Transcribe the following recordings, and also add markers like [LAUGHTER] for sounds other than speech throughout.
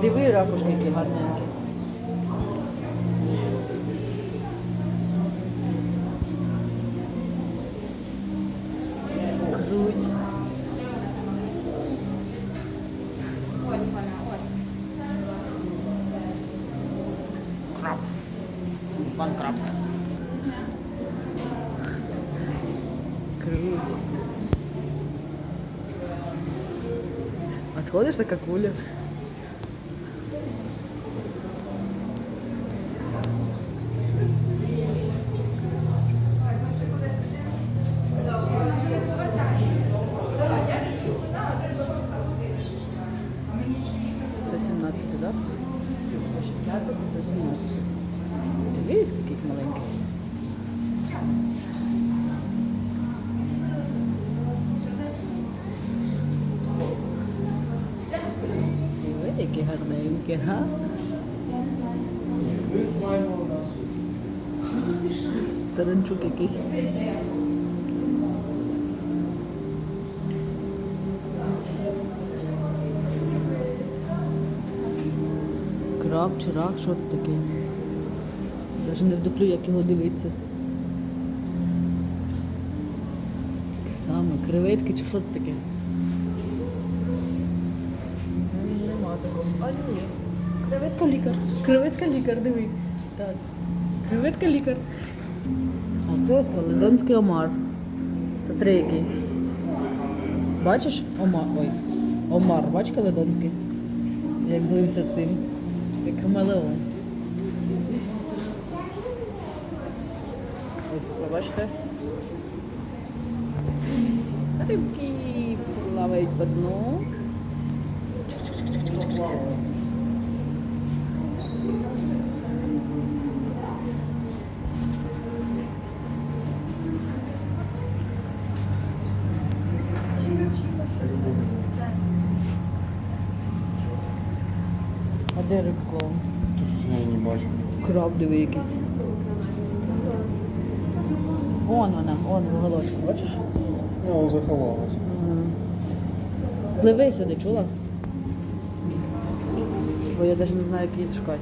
Диви ракушки, які гарненькі. Круть. Ось вона, ось. Краб. Пан крабс. Круто. Отходишь на какуля? 17, так? Да? 16, то 17. Ти видиш, яких маленьких? Які гарненькі, га? Таранчук якийсь. Краб чи рак, що це таке? Навіть не вдоплю, як його дивитися. Таке саме, креветки чи що це таке? Нема такого. А ні. Креветка лікар. Креветка лікар, диви. Так. Креветка лікар. А це ось каледонський омар. Смотри, який. Бачиш? Омар. Ой. Омар, бач каледонський? Як злився з тим. Як хамелеон. Ось, ви бачите? Рибки плавають по дну. А Де рибклоун? Ти я не бачу. Краб диви якийсь. Вон вона, вон в уголочку, бачиш? Ну, заховалась. Пливи сюди, чула? Бо я навіть не знаю, як її шукати.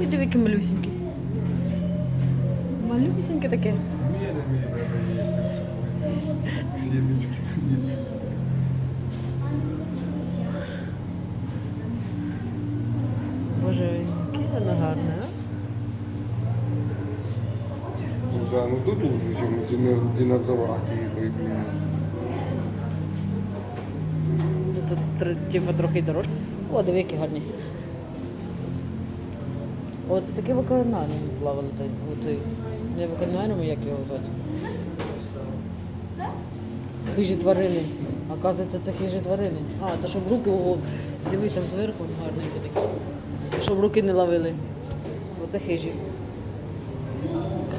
Ой, диви, який малюсенький. Малюсеньке таке. Боже, яке воно гарне, а? Ну да, ну тут лучше, чем появления. Ну, Тут типу трохи дорожче. О, диви, які гарні. О, це такі в океанаріумі плавали. Не в як його звати? Хижі тварини. Оказується, це хижі тварини. А, то щоб руки, диви там зверху гарненькі такі. Щоб руки не ловили. Оце хижі.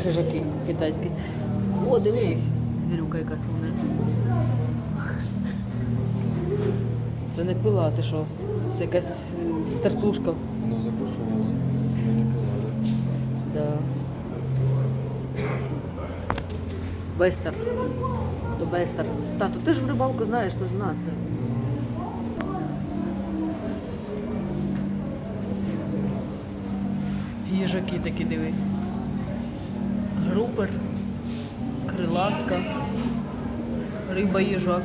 Хижаки китайські. О, диви, звірюка яка сумна. Це не пила, ти що? Це якась тертушка. Она закусывала. не пила, да? Да. Бестер. До Бестер. Тату, ти ж в рибалку знаєш, то знати. Їжаки такі диви. Групер, крилатка, риба їжак.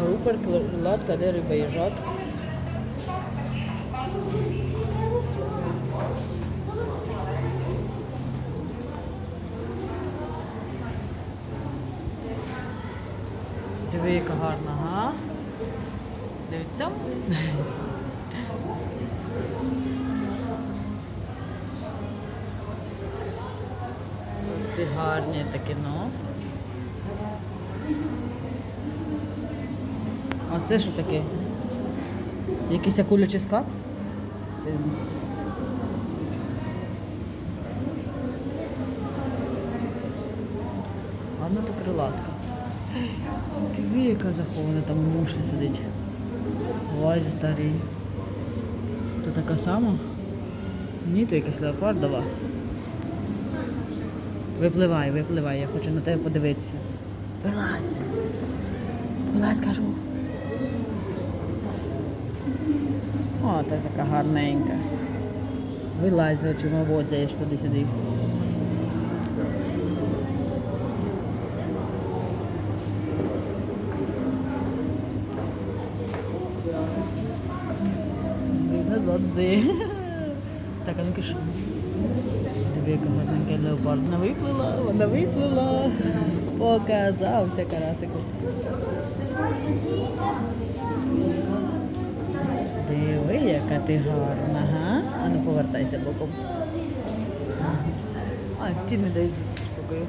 Групер, крилатка, де риба їжак. Диви, гарна, га? Дивіться. Ти гарні такі, ну. А це що таке? Якийсь акулячий скат? Це... Ладно, то крилатка. Диви, яка захована, там мушка сидить. В вазі старій. То така сама? Ні, то якась леопардова. Випливай, випливай, я хочу на тебе подивитися. Вилазь. Вилазь, кажу. О, ти така гарненька. Вилазь, очима водяєш туди-сюди. Назад. [LAUGHS] Так, а ну-ка ж. Диви, яка гарненька леопард. Вона виплила, вона виплила. Показався карасику. Диви, яка ти гарна, га? А ну повертайся боком. А, ті не дають спокою.